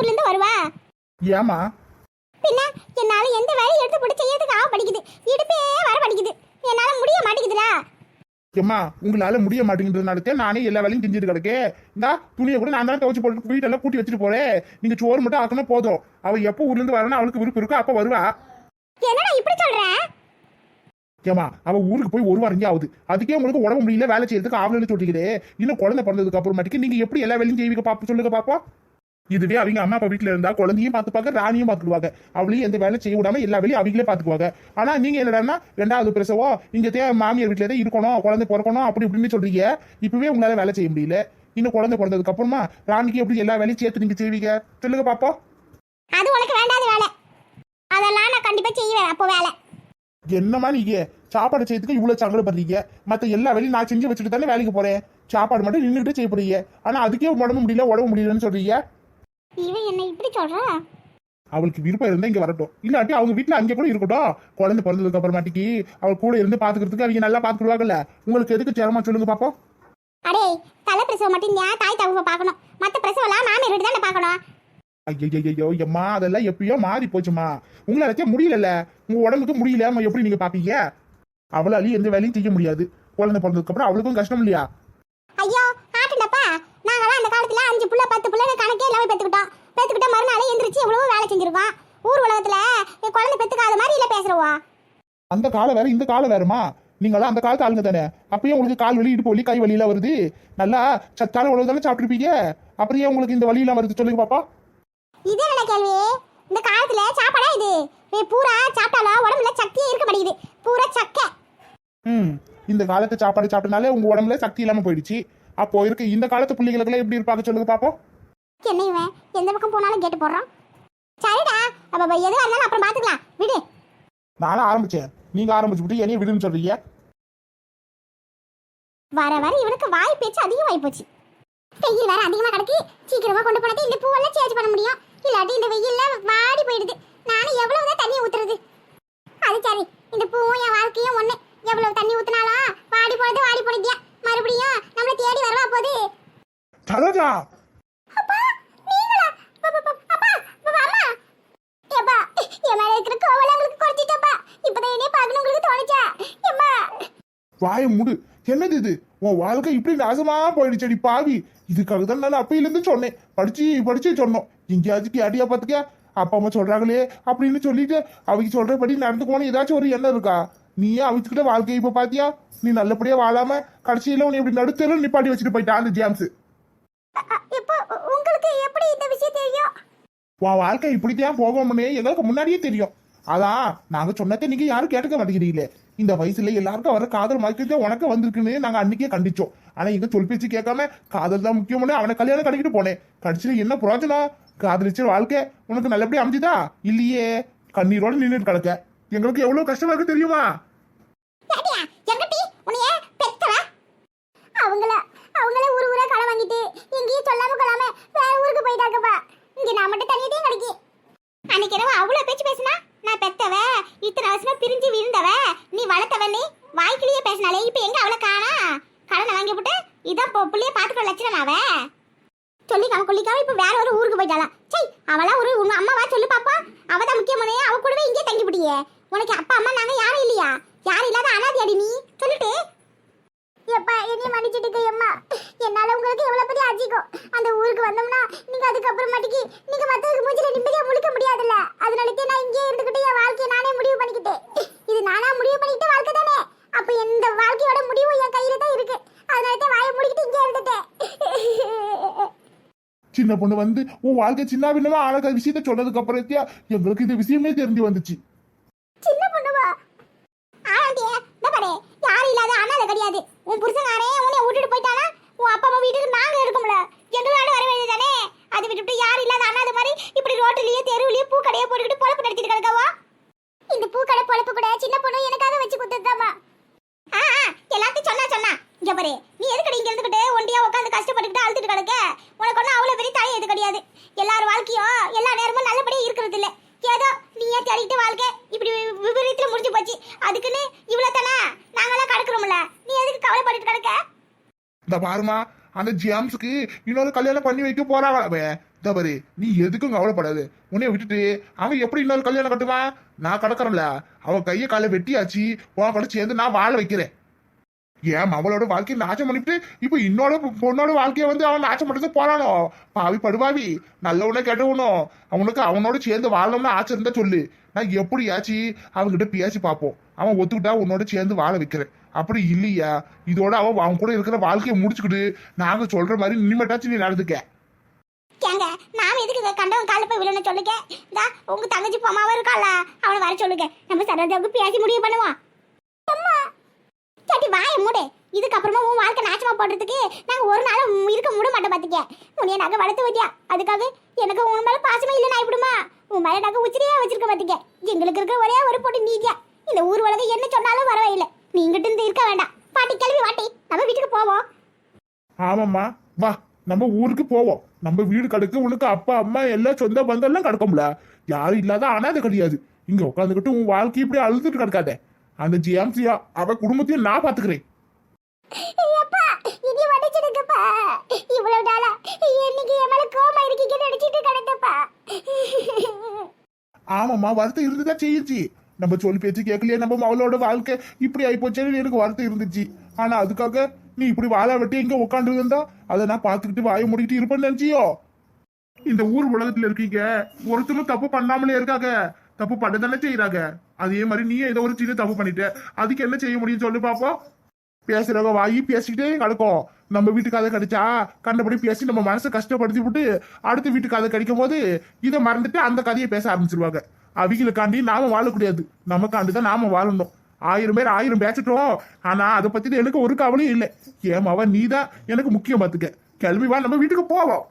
ஊர்ல இருந்து வருவா? ஏமா பின்ன என்னால எந்த வேலையும் எடுத்து போட்டு செய்யறதுக்கு ஆக படிக்குது. இடுப்பே வர படிக்குது. என்னால முடிய மாட்டேங்குதுடா. ஏம்மா உங்களால முடிய மாட்டேங்கிறதுனால நானே எல்லா வேலையும் செஞ்சுட்டு கிடக்கு. இந்த துணியை கூட நான் தான் துவச்சு போட்டு வீட்டெல்லாம் கூட்டி வச்சுட்டு போறேன் நீங்க சோறு மட்டும் ஆக்கணும் போதும். அவ எப்போ ஊர்ல இருந்து வரணும் அவளுக்கு விருப்பம் இருக்கோ அப்ப வருவா. என்னடா இப்படி சொல்ற? ஏமா அவ ஊருக்கு போய் ஒரு வாரம் ஆகுது. அதுக்கே உங்களுக்கு உடம்பு முடியல வேலை செய்யறதுக்கு ஆவலன்னு சொல்லிக்கிறே இன்னும் குழந்தை பிறந்ததுக்கு அப்புறமாட்டிக்கு நீங்க எப்படி எல்லா வேலையும் செய்வீங்க பாப்போம் சொல்லுங்க பாப்போம். இதுவே அவங்க அம்மா அப்பா வீட்டுல இருந்தா குழந்தையும் பார்த்துப்பாங்க ராணியும் பார்த்துக்குவாங்க. அவளையும் எந்த வேலை செய்ய விடாம எல்லா வேலையும் அவங்களே பார்த்துக்குவாங்க. ஆனா நீங்க என்னடான்னா ரெண்டாவது பிரசவம் இங்க தே மாமியார் வீட்டுல தான் இருக்கணும் குழந்தை பிறக்கணும் அப்படி இப்படின்னு சொல்றீங்க. இப்பவே உங்களால வேலை செய்ய முடியல. இன்னும் குழந்தை பிறந்ததுக்கு அப்புறமா ராணிக்கு எப்படி எல்லா வேலையும் சேர்த்து நீங்க செய்வீங்க? சொல்லுங்க பாப்போம். அது உனக்கு வேண்டாத வேலை. அதெல்லாம் நான் கண்டிப்பா செய்வேன் அப்போ வேலை. என்னமா நீங்க? சாப்பாடு செய்யறதுக்கு இவ்வளவு சங்கடப்படுறீங்க. மத்த எல்லா வேலையும் நான் செஞ்சு வச்சுட்டு தானே வேலைக்கு போறேன். சாப்பாடு மட்டும் நின்றுட்டு செய்ய போறீங்க. ஆனா அதுக்கே உடம்பு முடியல உடம்பு முடியலன்னு சொல்றீங்க. இவன் என்ன இப்படி சொல்றா? அவளுக்கு விருப்பம் இருந்தா இங்க வரட்டும். இல்லாட்டி அவங்க வீட்டுல அங்கே கூட இருக்கட்டும். குழந்தை பிறந்ததுக்கு அப்புறமாட்டிக்கு அவள் கூட இருந்து பாத்துக்கிறதுக்கு அவங்க நல்லா பாத்துக்கிடுவாங்கல்ல. உங்களுக்கு எதுக்கு சிரமம் சொல்லுங்க பாப்போம். அடே தலை பிரசவம் மட்டும் ஏன் தாய் தகவ பார்க்கணும். மத்த பிரசவம்லாம் மாமியார் வீட்டு தானே பார்க்கணும். ஐயோ எம்மா அதெல்லாம் எப்பயோ மாறி போச்சுமா உங்களால முடியலல்ல. உங்க உடம்புக்கு முடியல எப்படி நீங்க பாப்பீங்க? அவளாலையும் எந்த வேலையும் செய்ய முடியாது. குழந்தை பிறந்ததுக்கு அப்புறம் அவளுக்கும் கஷ்டம் இல்லையா? ஐயோ ஆட்டுண்டப்பா நாங்களாம் அந்த காலத்துல அஞ்சு புள்ள பத்து புள்ள கணக்கே இல்லாம பெத்துக்கிட்டோம். பெத்துக்கிட்ட மறுநாளே எந்திரிச்சு எவ்வளவோ வேலை செஞ்சிருக்கோம் ஊர் உலகத்துல குழந்தை பெத்துக்காத மாதிரி இல்ல பேசுறவா? அந்த காலம் வேற இந்த காலம் வேறமா நீங்களாம் அந்த காலத்து ஆளுங்க தானே. அப்பயும் உங்களுக்கு கால் வலி இடுப்பு வலி கை வலியெல்லாம் வருது. நல்லா சத்தான உணவு தானே சாப்பிட்டுருப்பீங்க? அப்புறம் ஏன் உங்களுக்கு இந்த வலியெல்லாம் வருது சொல்லுங்க பாப்பா. இது என்ன கேள்வி? இந்த காலத்துல சாப்பாடா இது? பூரா சாப்பிட்டாலும் உடம்புல சக்தியே இருக்க மாட்டேங்குது. பூரா சக்கை. ம். இந்த காலத்து சாப்பாடு சாப்பிட்டனாலே உங்க உடம்புல சக்தி இல்லாம போயிடுச்சு. அப்போ இருக்க இந்த காலத்து பிள்ளைகளுக்கெல்லாம் எப்படி இருப்பாங்க சொல்லுங்க பாப்போம். என்ன இவன்? எந்த பக்கம் போனாலும் கேட்டு போடுறான். சரிடா. அப்ப எதுவா இருந்தாலும் அப்புறம் பாத்துக்கலாம். விடு. நானும் ஆரம்பிச்சேன். நீங்க ஆரம்பிச்சுட்டு என்னைய விடுன்னு சொல்றீங்க? வர வர இவனுக்கு வாய் பேச்சு அதிகமாயி போச்சு. வெயில் வேற அதிகமா கிடக்கு. சீக்கிரமா கொண்டு போனது இந்த பூவெல்லாம் சேஞ்ச் பண்ண முடியும். இல்லாட்டி இந்த வெயில்ல வாடி போயிடுது நானும் எவ்வளவுதான் தண்ணி ஊத்துறது அது சரி இந்த பூவும் என் வாழ்க்கையும் ஒண்ணு எவ்வளவு தண்ணி ஊத்துனாலும் வாடி போனது வாடி போனதியா மறுபடியும் நம்மள தேடி வரவா போகுது சரோஜா அப்பா நீங்களா அப்பா, அப்பா, அப்பா, அப்பா, அம்மா ஏப்பா என் மேல இருக்கிற கோவலை உங்களுக்கு குறைச்சிட்டப்பா இப்பதான் என்னைய பார்க்கணும் உங்களுக்கு தோணுச்சா எம்மா வாய மூடு. என்னது இது? உன் வாழ்க்கை இப்படி நாசமா போயிடுச்சடி பாவி. இதுக்காக தான் நான் அப்பையில இருந்து சொன்னேன். படிச்சு படிச்சு சொன்னோம். எங்கேயாச்சும் கேட்டியா பாத்துக்க அப்பா அம்மா சொல்றாங்களே அப்படின்னு சொல்லிட்டு அவங்க சொல்றபடி நடந்துக்கோன்னு ஏதாச்சும் ஒரு எண்ணம் இருக்கா? நீயே அவச்சுக்கிட்ட வாழ்க்கை இப்ப பாத்தியா நீ நல்லபடியா வாழாம கடைசியில உன்னை இப்படி நடுத்தரும் நிப்பாட்டி வச்சுட்டு போயிட்டா அந்த ஜேம்ஸ். இப்போ உங்களுக்கு எப்படி இந்த விஷயம் தெரியும்? உன் வாழ்க்கை இப்படித்தான் போகும்னு எங்களுக்கு முன்னாடியே தெரியும். அதான் நாங்க சொன்னதை நீங்க யாரும் கேட்டுக்க மாட்டேங்கிறீங்களே. இந்த வயசுல எல்லாருக்கும் வர காதல் மயக்கத்தை உனக்கு வந்திருக்குன்னு நாங்க அன்னைக்கே கண்டிச்சோம். ஆனா இங்க சொல் பேச்சு கேட்காம காதல் தான் முக்கியம்னு அவனை கல்யாணம் கட்டிக்கிட்டு போனேன். கடைசியில என்ன புரோஜனம் காதலிச்ச வாழ்க்கை உனக்கு நல்லபடியா அமைஞ்சுதா? இல்லையே. கண்ணீரோட நின்றுட்டு கிடக்க. எங்களுக்கு எவ்வளவு கஷ்டமா இருக்கு தெரியுமா? அவங்கள அவங்கள ஊரு ஊரா களை வாங்கிட்டு எங்கேயும் சொல்லாம கொள்ளாம வேற ஊருக்கு போயிட்டாங்கப்பா. இங்க நான் மட்டும் தனியதே கிடைக்கும் அன்னைக்கு இரவு அவ்வளவு பேச்சு பேசினா? நான் பெத்தவ இத்தனை வருஷமா பிரிஞ்சு விழுந்தவன் நீ வாய்க்கிலேயே பேசினாலே இப்போ எங்க அவளை காணா? கடனை வாங்கி போட்டு இதான் போ புள்ளைய பார்த்துக்கிற லட்சணம் அவ. சொல்லிக்காம கொல்லிக்காம இப்போ வேற ஒரு ஊருக்கு போயிட்டாளா சை அவளா ஒரு உங்க அம்மாவா சொல்லு பாப்பா. அவ தான் முக்கியமானே அவ கூடவே இங்கே தங்கி விட்டியே உனக்கு அப்பா அம்மா நாங்க யாரும் இல்லையா? யாரும் இல்லாத அனாதியாடி நீ. சொல்லிட்டு. எப்பா என்னைய மன்னிச்சுட்டு அம்மா. என்னால உங்களுக்கு எவ்வளவு பெரிய அஜிக்கும் அந்த ஊருக்கு வந்தோம்னா நீங்க அதுக்கப்புறமாட்டிக்கு நீங்க மத்தவங்க மூஞ்சில நிம்மதியா முழிக்க முடியாதுல்ல. அதனாலக்கே நான் இங்கே இருந்துகிட்டு என் வாழ்க்கையை நானே முடிவு பண்ணிக்கிட்டேன். இது நான் முடிவு பண்ணிக்கிட்ட வாழ்க்கை தானே அப்ப இந்த வாழ்க்கையோட முடிவு என் கையில தான் இருக்கு அதனால தான் வாயை முடிக்கிட்டு இங்கே இருந்துட்டேன் இந்த பொண்ணு வந்து உன் வாழ்க்கை சின்ன பின்னமா ஆனக்க விஷயத்த சொன்னதுக்கு அப்புறத்தியா எங்களுக்கு இந்த விஷயமே தெரிஞ்சு வந்துச்சு. சின்ன பொண்ணுவா? ஆனாண்டியே இந்த பாரு. யாரும் இல்லாத அனாதை கிடையாது. உன் புருஷனாரே உன்னை விட்டுட்டு போயிட்டானா? உன் அப்பா அம்மா வீட்டுக்கு நாங்க இருக்கோம்ல எங்களால வர வேண்டியது தானே? அது விட்டுட்டு யாரும் இல்லாத அனாதை மாதிரி இப்படி ரோட்டிலேயே தெருவுலயே பூ கடையை போட்டுக்கிட்டு பொழப்பு நடத்திட்டு கிடக்கவா? இந்த பூ கடை பொழப்பு கூட சின்ன பொண்ணு எனக்காக வச்சு கொடுத்ததாமா ஆ ஆ, எல்லாத்தையும் சொன்னா சொன்னா. இங்க பாரு. நீ எதுக்கடி இங்க இப்படியா உட்காந்து கஷ்டப்பட்டுக்கிட்டு அழுத்துட்டு கிடக்க. உனக்கு ஒன்றும் அவ்வளோ பெரிய தலை இது கிடையாது. எல்லார் வாழ்க்கையும் எல்லா நேரமும் நல்லபடியாக இருக்கிறது இல்லை ஏதோ நீயே தேடிட்டு வாழ்க்கை. இப்படி விபரீத்தில் முடிஞ்சு போச்சு. அதுக்குன்னு இவ்வளோ தானே நாங்களாம் கிடக்குறோம்ல. நீ எதுக்கு கவலைப்பட்டுட்டு கிடக்க? இந்த பாருமா அந்த ஜேம்ஸுக்கு இன்னொரு கல்யாணம் பண்ணி வைக்க போறாங்களாமே தவறு நீ எதுக்கும் கவலைப்படாது. உன்னைய விட்டுட்டு அவன் எப்படி இன்னொரு கல்யாணம் கட்டுவான் நான் கிடக்குறேன்ல. அவன் கையை காலை வெட்டியாச்சு. உன் கூட சேர்ந்து நான் வாழ வைக்கிறேன். ஏன் அவளோட வாழ்க்கையை நாச்சம் பண்ணிட்டு இப்போ இன்னோட பொண்ணோட வாழ்க்கையை வந்து அவன் நாச்சம் பண்ணுறது போறானோ? பாவி படுவாவி நல்லவனே கெட்டவனும் அவனுக்கு அவனோட சேர்ந்து வாழணும்னு ஆசை இருந்தா சொல்லு. நான் எப்படியாச்சு அவன்கிட்ட பேசி பார்ப்போம். அவன் ஒத்துக்கிட்டா உன்னோட சேர்ந்து வாழ வைக்கிறேன். அப்படி இல்லையா? இதோட அவன் அவன் கூட இருக்கிற வாழ்க்கையை முடிச்சுக்கிட்டு நாங்க சொல்ற மாதிரி இனிமேட்டாச்சும் நீ நடந்துக்க. ஏங்க எதுக்கு கண்டவன் கால போய் விழணும் சொல்லுங்க? உங்க தங்கச்சி பொம்மாவும் இருக்கால அவனை வர சொல்லுங்க. நம்ம சரோஜாவுக்கு பேசி முடிவு பண்ணுவான் சட்டி வாய மூடு. இதுக்கப்புறமா உன் வாழ்க்கை நாச்சமா போடுறதுக்கு நாங்க ஒரு நாளும் இருக்க முட மாட்டோம் பாத்துக்க. உன்னைய நாங்க வளர்த்து வச்சியா அதுக்காக எனக்கு உன் மேல பாசமே இல்லை நான் இப்படிமா உன் மேல நாங்க உச்சிரியா வச்சிருக்க பாத்துக்க. எங்களுக்கு இருக்க ஒரே ஒரு போட்டு நீதியா இந்த ஊர் உலகம் என்ன சொன்னாலும் வரவே நீ நீங்கிட்ட இருந்து இருக்க வேண்டாம். பாட்டி கிளம்பி வாட்டி. நம்ம வீட்டுக்கு போவோம். ஆமாம்மா. வா நம்ம ஊருக்கு போவோம். நம்ம வீடு கடுக்கு உனக்கு அப்பா அம்மா எல்லாம் சொந்த பந்தம் எல்லாம் கிடக்கும்ல. யாரும் இல்லாத அனாதை கிடையாது. இங்க உட்காந்துக்கிட்டு உன் வாழ்க்கை இப்படி அழுதுட்டு கிடக்காதே. அந்த ஜியாம்சியா அவ குடும்பத்தையும் நான் பாத்துக்கிறேன் ஆமாம்மா வருத்தம் இருந்துதான் செய்யுச்சு. நம்ம சொல்லி பேச்சு கேட்கலையே நம்ம அவளோட வாழ்க்கை இப்படி ஆயிப்போச்சேன்னு எனக்கு வருத்தம் இருந்துச்சு. ஆனா அதுக்காக நீ இப்படி வாழ வெட்டி எங்க உட்காந்து இருந்தா அதை நான் பாத்துக்கிட்டு வாய மூடிக்கிட்டு இருப்பேன்னு நினைச்சியோ? இந்த ஊர் உலகத்துல இருக்கீங்க. ஒருத்தரும் தப்பு பண்ணாமலே இருக்காங்க. தப்பு பண்ண தானே செய்யறாங்க அதே மாதிரி நீ ஏதோ ஒரு சின்ன தப்பு பண்ணிட்ட. அதுக்கு என்ன செய்ய முடியும் சொல்லு பாப்போம் பேசுறவங்க வாயி பேசிக்கிட்டே கிடக்கும். நம்ம வீட்டுக்கு கதை கடிச்சா கண்டபடி பேசி நம்ம மனசை கஷ்டப்படுத்தி விட்டு அடுத்த வீட்டு கதை கடிக்கும் போது இதை மறந்துட்டு அந்த கதையை பேச ஆரம்பிச்சிருவாங்க. அவங்களுக்காண்டி நாம வாழக்கூடாது நமக்காண்டி தான் நாம வாழணும். ஆயிரம் பேர் ஆயிரம் பேசிட்டோம். ஆனா அதை பத்தி எனக்கு ஒரு கவலையும் இல்லை. ஏமாவா நீ தான் எனக்கு முக்கியம் பார்த்துக்க கிளம்பி வா நம்ம வீட்டுக்கு போவோம்.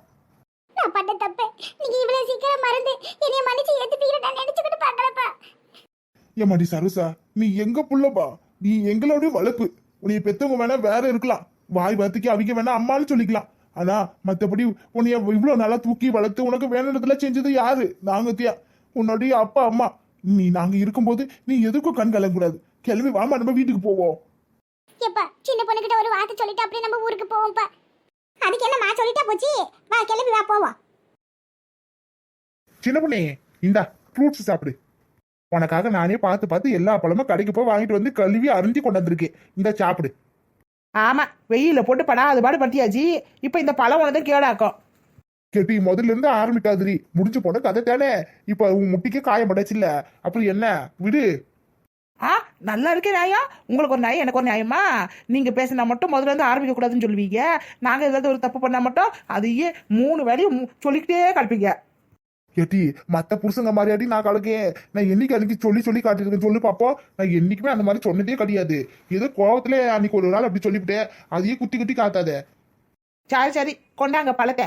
நான் பண்ண தப்பு நீங்க இவ்வளவு சீக்கிரம் மறந்து என்னைய மன்னிச்சு ஏத்துப்பீங்கன்னு நான் நினைச்சுக்கிட்டு பார்க்கலப்பா. ஏமாடி சருசா? நீ எங்க புள்ளப்பா? நீ எங்களோட வளர்ப்பு. உன்னைய பெத்தவங்க வேணா வேற இருக்கலாம். வாய் வார்த்தைக்கு அவங்க வேணா அம்மான்னு சொல்லிக்கலாம். ஆனா மத்தபடி உன்னைய இவ்வளவு நல்லா தூக்கி வளர்த்து உனக்கு வேணுன்றதுல செஞ்சது யாரு? நாங்க தியா. உன்னுடைய அப்பா அம்மா. நீ நாங்க இருக்கும்போது நீ எதுக்கும் கண் கலங்கக்கூடாது. கிளம்பி வாமா நம்ம வீட்டுக்கு போவோம். எப்பா சின்ன பொண்ணுகிட்ட ஒரு வார்த்தை சொல்லிட்டு அப்படியே நம்ம ஊருக்கு போவோம்ப்பா. அதுக்கு என்னம்மா சொல்லிட்டா போச்சு? வா கிளம்பி வா போவோம். சின்ன பொண்ணே இந்தா ஃப்ரூட்ஸ் சாப்பிடு. உனக்காக நானே பார்த்து பார்த்து எல்லா பழமும் கடைக்கு போய் வாங்கிட்டு வந்து கழுவி அரிஞ்சு கொண்டு வந்திருக்கேன் இந்த சாப்பிடு. ஆமா வெயில போட்டு படா அது பாடு பட்டியாச்சு. இப்ப இந்த பழம் உனக்கு கேடாக்கும் கெட்டி முதல்ல இருந்து ஆரம்பிக்காதுரி முடிஞ்சு போன கதை தானே. இப்ப உன் முட்டிக்கு காயம் படைச்சில்ல அப்புறம் என்ன? விடு. ஆ நல்லா இருக்கே நியாயம் உங்களுக்கு ஒரு நியாயம் எனக்கு ஒரு நியாயமா? நீங்க பேசினா மட்டும் முதல்ல இருந்து ஆரம்பிக்க கூடாதுன்னு சொல்லுவீங்க. நாங்க ஏதாவது ஒரு தப்பு பண்ணா மட்டும் அதையே மூணு வேலையும் சொல்லிக்கிட்டே கலப்பீங்க கெட்டி மத்த புருஷங்க மாதிரியாடி நான் கலக்கேன் நான் என்னைக்கு அன்னைக்கு சொல்லி சொல்லி காட்டிருக்கேன் சொல்லு பாப்போம் நான் என்னைக்குமே அந்த மாதிரி சொன்னதே கிடையாது. ஏதோ கோவத்துல அன்னைக்கு ஒரு நாள் அப்படி சொல்லிவிட்டேன். அதையே குத்தி குத்தி காட்டாத. சரி சரி. கொண்டாங்க பழத்தை.